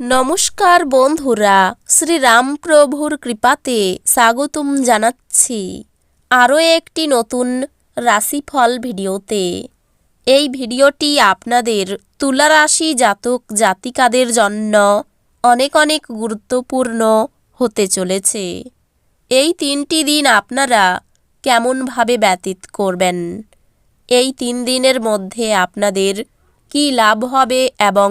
নমস্কার বন্ধুরা, শ্রীরামপ্রভুর কৃপাতে স্বাগতম জানাচ্ছি আরও একটি নতুন রাশিফল ভিডিওতে। এই ভিডিওটি আপনাদের তুলা রাশি জাতক জাতিকাদের জন্য অনেক অনেক গুরুত্বপূর্ণ হতে চলেছে। এই তিনটি দিন আপনারা কেমনভাবে ব্যতীত করবেন? এই তিন দিনের মধ্যে আপনাদের কি লাভ হবে এবং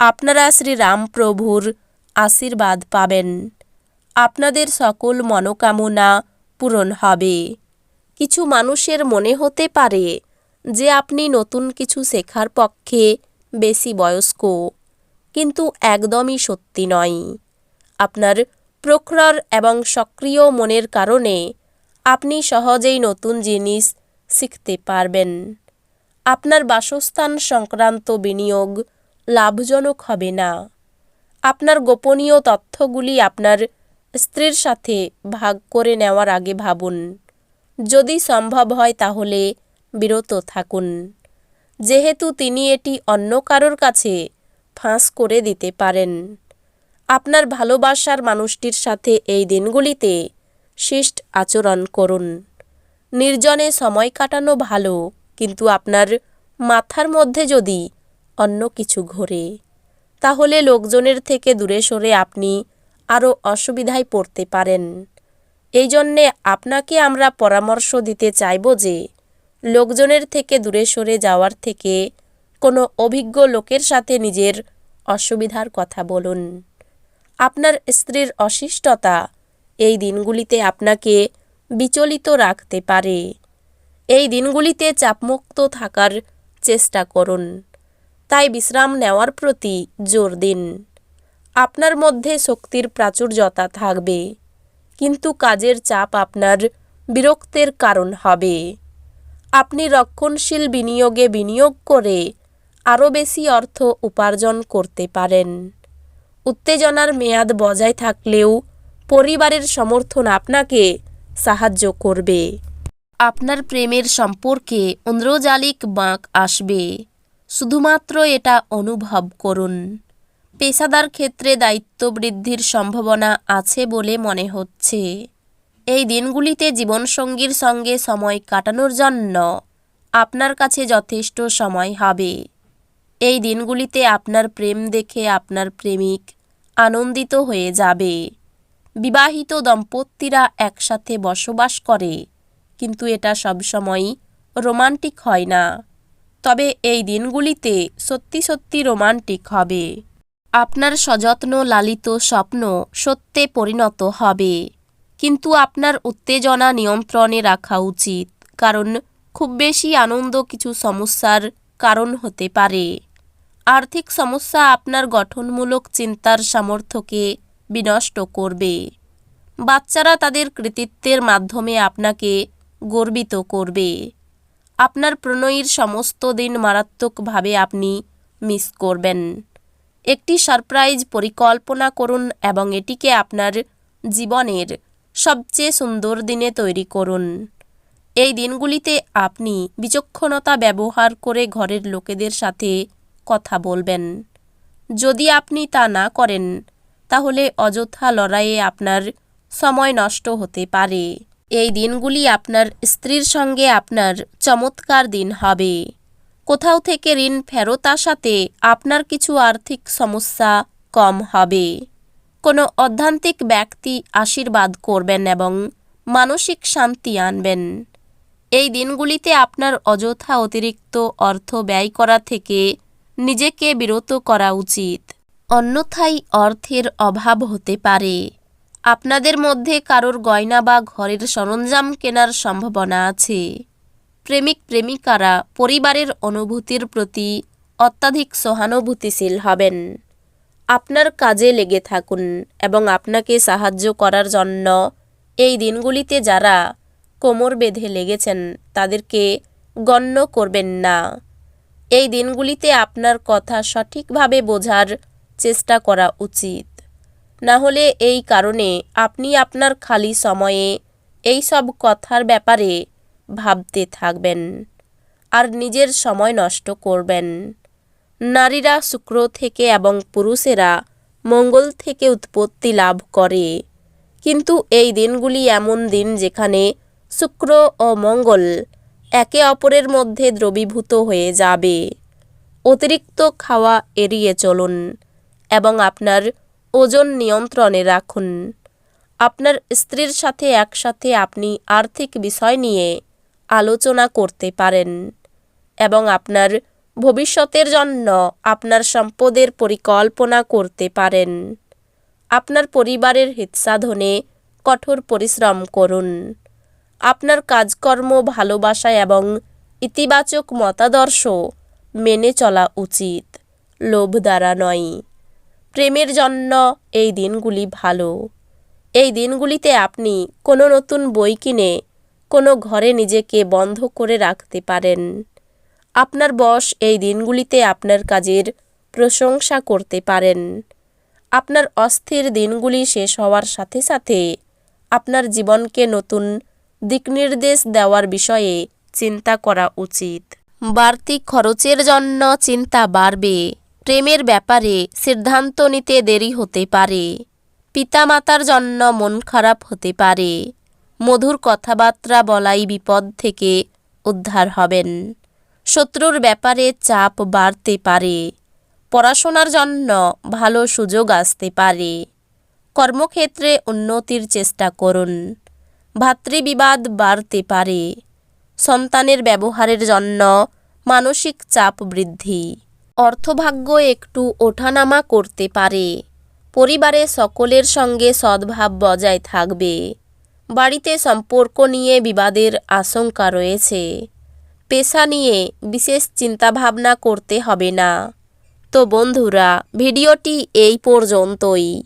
আপনারা শ্রীরামপ্রভুর আশীর্বাদ পাবেন। আপনাদের সকল মনোকামনা পূরণ হবে। কিছু মানুষের মনে হতে পারে যে আপনি নতুন কিছু শেখার পক্ষে বেশি বয়স্ক, কিন্তু একদমই সত্যি নয়। আপনার প্রখর এবং সক্রিয় মনের কারণে আপনি সহজেই নতুন জিনিস শিখতে পারবেন। আপনার বাসস্থান সংক্রান্ত বিনিয়োগ লাভজনক হবে না। আপনার গোপনীয় তথ্যগুলি আপনার স্ত্রীর সাথে ভাগ করে নেওয়ার আগে ভাবুন। যদি সম্ভব হয় তাহলে বিরত থাকুন। যেহেতু তিনি এটি অন্য কারোর কাছে ফাঁস করে দিতে পারেন। আপনার ভালোবাসার মানুষটির সাথে এই দিনগুলিতে শিষ্ট আচরণ করুন। নির্জনে সময় কাটানো ভালো, কিন্তু আপনার মাথার মধ্যে যদি অন্য কিছু ঘোরে। তাহলে লোকজনের থেকে দূরে সরে আপনি আরও অসুবিধায় পড়তে পারেন। এই জন্যে আপনাকে আমরা পরামর্শ দিতে চাইব যে, লোকজনের থেকে দূরে সরে যাওয়ার থেকে কোনো অভিজ্ঞ লোকের সাথে নিজের অসুবিধার কথা বলুন। আপনার স্ত্রীর অশিষ্টতা এই দিনগুলিতে আপনাকে বিচলিত রাখতে পারে। এই দিনগুলিতে চাপমুক্ত থাকার চেষ্টা করুন। তাই বিশ্রাম নেওয়ার প্রতি জোর দিন। আপনার মধ্যে শক্তির প্রাচুর্যতা থাকবে, কিন্তু কাজের চাপ আপনার বিরক্তের কারণ হবে। আপনি রক্ষণশীল বিনিয়োগে বিনিয়োগ করে আরও বেশি অর্থ উপার্জন করতে পারেন। উত্তেজনার মেয়াদ বজায় থাকলেও পরিবারের সমর্থন আপনাকে সাহায্য করবে। আপনার প্রেমের সম্পর্কে অন্দ্রজালিক বাঁক আসবে। শুধুমাত্র এটা অনুভব করুন। পেশাদার ক্ষেত্রে দায়িত্ব বৃদ্ধির সম্ভাবনা আছে বলে মনে হচ্ছে। এই দিনগুলিতে জীবনসঙ্গীর সঙ্গে সময় কাটানোর জন্য আপনার কাছে যথেষ্ট সময় হবে। এই দিনগুলিতে আপনার প্রেম দেখে আপনার প্রেমিক আনন্দিত হয়ে যাবে। বিবাহিত দম্পতিরা একসাথে বসবাস করে, কিন্তু এটা সবসময় রোমান্টিক হয় না। তবে এই দিনগুলিতে সত্যি সত্যি রোমান্টিক হবে। আপনার সযত্ন লালিত স্বপ্ন সত্যে পরিণত হবে। কিন্তু আপনার উত্তেজনা নিয়ন্ত্রণে রাখা উচিত, কারণ খুব বেশি আনন্দ কিছু সমস্যার কারণ হতে পারে। আর্থিক সমস্যা আপনার গঠনমূলক চিন্তার সামর্থ্যকে বিনষ্ট করবে। বাচ্চারা তাদের কৃতিত্বের মাধ্যমে আপনাকে গর্বিত করবে। আপনার প্রণয়ীর সমস্ত দিন মারাত্মকভাবে আপনি মিস করবেন। একটি সারপ্রাইজ পরিকল্পনা করুন এবং এটিকে আপনার জীবনের সবচেয়ে সুন্দর দিনে তৈরি করুন। এই দিনগুলিতে আপনি বিচক্ষণতা ব্যবহার করে ঘরের লোকেদের সাথে কথা বলবেন। যদি আপনি তা না করেন, তাহলে অযথা লড়াইয়ে আপনার সময় নষ্ট হতে পারে। এই দিনগুলি আপনার স্ত্রীর সঙ্গে আপনার চমৎকার দিন হবে। কোথাও থেকে ঋণ ফেরত আসাতে আপনার কিছু আর্থিক সমস্যা কম হবে। কোনো অধ্যান্তিক ব্যক্তি আশীর্বাদ করবেন এবং মানসিক শান্তি আনবেন। এই দিনগুলিতে আপনার অযথা অতিরিক্ত অর্থ ব্যয় করা থেকে নিজেকে বিরত করা উচিত। অন্যথায় অর্থের অভাব হতে পারে। আপনাদের মধ্যে কারোর গয়না বা ঘরের সরঞ্জাম কেনার সম্ভাবনা আছে। প্রেমিক প্রেমিকারা পরিবারের অনুভূতির প্রতি অত্যাধিক সহানুভূতিশীল হবেন। আপনার কাজে লেগে থাকুন এবং আপনাকে সাহায্য করার জন্য এই দিনগুলিতে যারা কোমর বেঁধে লেগেছেন, তাদেরকে গণ্য করবেন না। এই দিনগুলিতে আপনার কথা সঠিকভাবে বোঝার চেষ্টা করা উচিত। না হলে এই কারণে আপনি আপনার খালি সময়ে এই সব কথার ব্যাপারে ভাবতে থাকবেন আর নিজের সময় নষ্ট করবেন। নারীরা শুক্র থেকে এবং পুরুষেরা মঙ্গল থেকে উৎপত্তি লাভ করে। কিন্তু এই দিনগুলি এমন দিন যেখানে শুক্র ও মঙ্গল একে অপরের মধ্যে দ্রবীভূত হয়ে যাবে। অতিরিক্ত খাওয়া এড়িয়ে চলুন এবং আপনার ওজন নিয়ন্ত্রণে রাখুন। আপনার স্ত্রীর সাথে একসাথে আপনি আর্থিক বিষয় নিয়ে আলোচনা করতে পারেন এবং আপনার ভবিষ্যতের জন্য আপনার সম্পদের পরিকল্পনা করতে পারেন। আপনার পরিবারের হিতসাধনে কঠোর পরিশ্রম করুন। আপনার কাজকর্ম ভালোবাসা এবং ইতিবাচক মতাদর্শ মেনে চলা উচিত। লোভ দ্বারা নয়। প্রেমের জন্য এই দিনগুলি ভালো। এই দিনগুলিতে আপনি কোনো নতুন বই কিনে কোনো ঘরে নিজেকে বন্ধ করে রাখতে পারেন। আপনার বস এই দিনগুলিতে আপনার কাজের প্রশংসা করতে পারেন। আপনার অস্থির দিনগুলি শেষ হওয়ার সাথে সাথে আপনার জীবনকে নতুন দিকনির্দেশ দেওয়ার বিষয়ে চিন্তা করা উচিত। বাড়তি খরচের জন্য চিন্তা বাড়বে। প্রেমের ব্যাপারে সিদ্ধান্ত নিতে দেরি হতে পারে। পিতামাতার জন্য মন খারাপ হতে পারে। মধুর কথাবার্তা বলাই বিপদ থেকে উদ্ধার হবেন। শত্রুর ব্যাপারে চাপ বাড়তে পারে। পড়াশোনার জন্য ভালো সুযোগ আসতে পারে। কর্মক্ষেত্রে উন্নতির চেষ্টা করুন। ভাতৃবিবাদ বাড়তে পারে। সন্তানের ব্যবহারের জন্য মানসিক চাপ বৃদ্ধি। অর্থভাগ্য একটু ওঠানামা করতে পারে। পরিবারে সকলের সঙ্গে সদ্ভাব বজায় থাকবে। বাড়িতে সম্পর্ক নিয়ে বিবাদের আশঙ্কা রয়েছে। পেশা নিয়ে বিশেষ চিন্তাভাবনা করতে হবে না। তো বন্ধুরা, ভিডিওটি এই পর্যন্তই।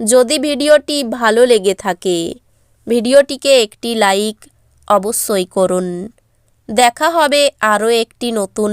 যদি ভিডিওটি ভালো লেগে থাকে, ভিডিওটিকে একটি লাইক অবশ্যই করুন। দেখা হবে আরও একটি নতুন